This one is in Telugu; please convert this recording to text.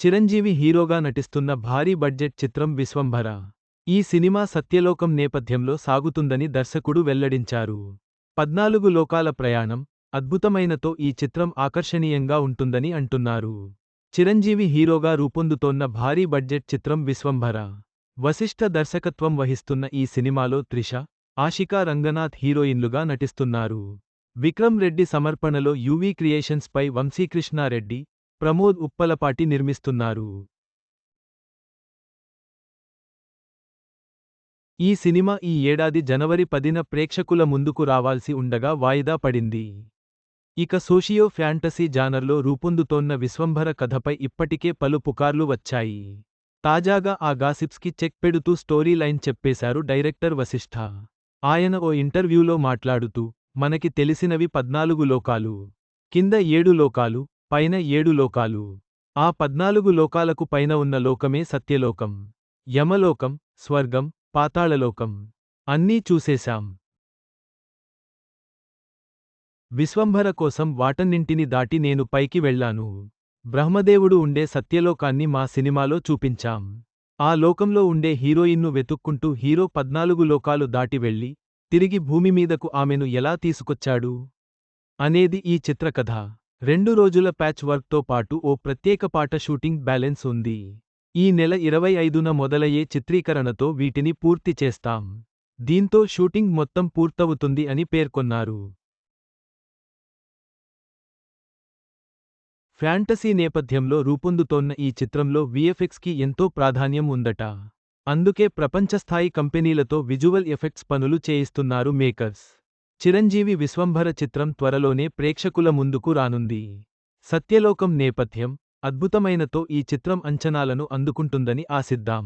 చిరంజీవి హీరోగా నటిస్తున్న భారీ బడ్జెట్ చిత్రం విశ్వంభర. ఈ సినిమా సత్యలోకం నేపథ్యంలో సాగుతుందని దర్శకుడు వెల్లడించారు. పద్నాలుగు లోకాల ప్రయాణం అద్భుతమైనతో ఈ చిత్రం ఆకర్షణీయంగా ఉంటుందని అంటున్నారు. చిరంజీవి హీరోగా రూపొందుతోన్న భారీ బడ్జెట్ చిత్రం విశ్వంభర. వశిష్ఠ దర్శకత్వం వహిస్తున్న ఈ సినిమాలో త్రిష ఆషికా రంగనాథ్ హీరోయిన్లుగా నటిస్తున్నారు. విక్రమ్ రెడ్డి సమర్పణలో యువీ క్రియేషన్స్ పై వంశీకృష్ణారెడ్డి ప్రమోద్ ఉప్పలపాటి నిర్మిస్తున్నారు. ఈ సినిమా ఈ ఏడాది జనవరి పదిన ప్రేక్షకుల ముందుకు రావాల్సి ఉండగా వాయిదా పడింది. ఇక సోషియో ఫ్యాంటసీ జానర్లో రూపొందుతోన్న విశ్వంభర కథపై ఇప్పటికే పలు పుకార్లు వచ్చాయి. తాజాగా ఆ గాసిప్స్కి చెక్ పెడుతూ స్టోరీ లైన్ చెప్పేశారు డైరెక్టర్ వశిష్ఠ. ఆయన ఓ ఇంటర్వ్యూలో మాట్లాడుతూ మనకి తెలిసినవి పద్నాలుగు లోకాలు. కింద ఏడు లోకాలు పైన ఏడు లోకాలు. ఆ పద్నాలుగు లోకాలకు పైన ఉన్న లోకమే సత్యలోకం. యమలోకం స్వర్గం పాతాళలోకం. అన్నీ చూసేశాం. విశ్వంభర కోసం వాటన్నింటిని దాటి నేను పైకి వెళ్ళాను. బ్రహ్మదేవుడు ఉండే సత్యలోకాన్ని మా సినిమాలో చూపించాం. ఆ లోకంలో ఉండే హీరోయిన్ను వెతుక్కుంటూ హీరో పద్నాలుగు లోకాలు దాటి వెళ్ళి తిరిగి భూమిమీదకు ఆమెను ఎలా తీసుకొచ్చాడు? అనేది ఈ చిత్రకథ. రెండు రోజుల ప్యాచ్ వర్క్తో పాటు ఓ ప్రత్యేక పాట షూటింగ్ బ్యాలెన్స్ ఉంది. ఈ నెల ఇరవై ఐదున మొదలయ్యే చిత్రీకరణతో వీటిని పూర్తి చేస్తాం. దీంతో షూటింగ్ మొత్తం పూర్తవుతుంది అని పేర్కొన్నారు. ఫ్యాంటసీ నేపథ్యంలో రూపొందుతోన్న ఈ చిత్రంలో విఎఫ్ఎక్స్కి ఎంతో ప్రాధాన్యం ఉందట. అందుకే ప్రపంచస్థాయి కంపెనీలతో విజువల్ ఎఫెక్ట్స్ పనులు చేయిస్తున్నారు మేకర్స్. చిరంజీవి విశ్వంభర చిత్రం త్వరలోనే ప్రేక్షకుల ముందుకు రానుంది. సత్యలోకం నేపథ్యం అద్భుతమైనతో ఈ చిత్రం అంచనాలను అందుకుంటుందని ఆశిద్దాం.